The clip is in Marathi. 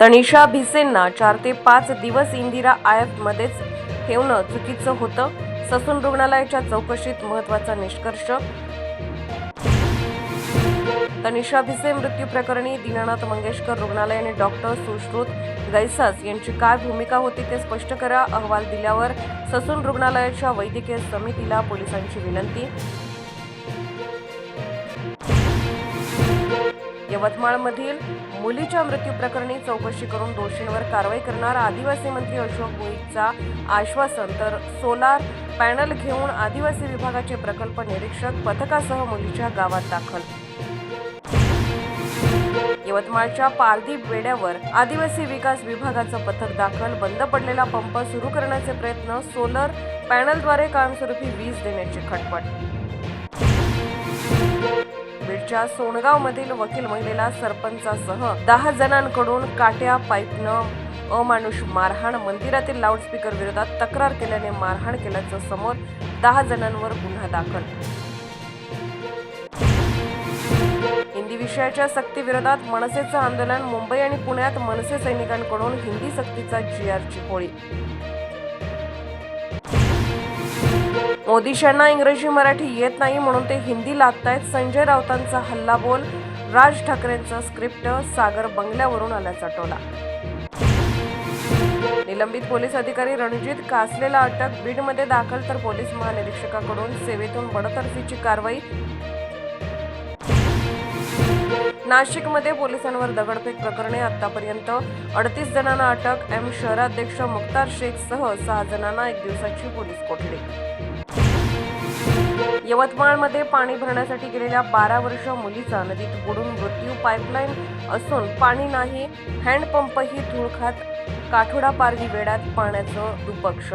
तनिषा भिसेंना चार ते पाच दिवस इंदिरा आयफमध्येच ठेवणं चुकीचं होतं. ससून रुग्णालयाच्या चौकशीत महत्त्वाचा निष्कर्ष. तनिषा भिसे मृत्यू प्रकरणी दीनानाथ मंगेशकर रुग्णालय आणि डॉक्टर सुश्रुत गैसास यांची काय भूमिका होती ते स्पष्ट करा. अहवाल दिल्यावर ससून रुग्णालयाच्या वैद्यकीय समितीला पोलिसांची विनंती. यवतमाळमधील मुलीच्या मृत्यू प्रकरणी चौकशी करून दोषींवर कारवाई करणार आदिवासी मंत्री अशोक भोईचा आश्वासन. तर सोलार पॅनल घेऊन आदिवासी विभागाचे प्रकल्प निरीक्षक पथकासह मुलीच्या गावात दाखल. यवतमाळच्या पारदीप वेड्यावर आदिवासी विकास विभागाचं पथक दाखल. बंद पडलेला पंप सुरू करण्याचे प्रयत्न सोलर पॅनलद्वारे कायमस्वरूपी वीज देण्याची खटपट बीडच्या सोनगाव मधील वकील महिलेला सरपंचासह दहा जणांकडून काट्या पाईपनं अमानुष मारहाण मंदिरातील लाऊडस्पीकर विरोधात तक्रार केल्याने मारहाण केल्याचं समोर दहा जणांवर गुन्हा दाखल. हिंदी विषयाच्या सक्तीविरोधात मनसेचं आंदोलन मुंबई आणि पुण्यात मनसे सैनिकांकडून हिंदी सक्तीचा जी आरची होळी. मोदीशांना इंग्रजी मराठी येत नाही म्हणून ते हिंदी लागतायत संजय राऊतांचा हल्लाबोल राज ठाकरेंचं स्क्रिप्ट सागर बंगल्यावरून आल्याचा टोला. निलंबित पोलीस अधिकारी रणजित कासलेला अटक बीडमध्ये दाखल तर पोलीस महानिरीक्षकाकडून सेवेतून बडतर्फीची कारवाई. नाशिकमध्ये पोलिसांवर दगडफेक प्रकरणे आतापर्यंत अडतीस जणांना अटक एम शहराध्यक्ष मुख्तार शेख सह सहा जणांना एक दिवसाची पोलीस कोठडी. यवतमाळमध्ये पाणी भरण्यासाठी गेलेल्या बारा वर्ष मुलीचा नदीत बुडून मृत्यू पाईपलाईन असून पाणी नाही हँडपंपही धूळ खात काठोडा पारधी वेडात पाण्याचं दुर्भक्ष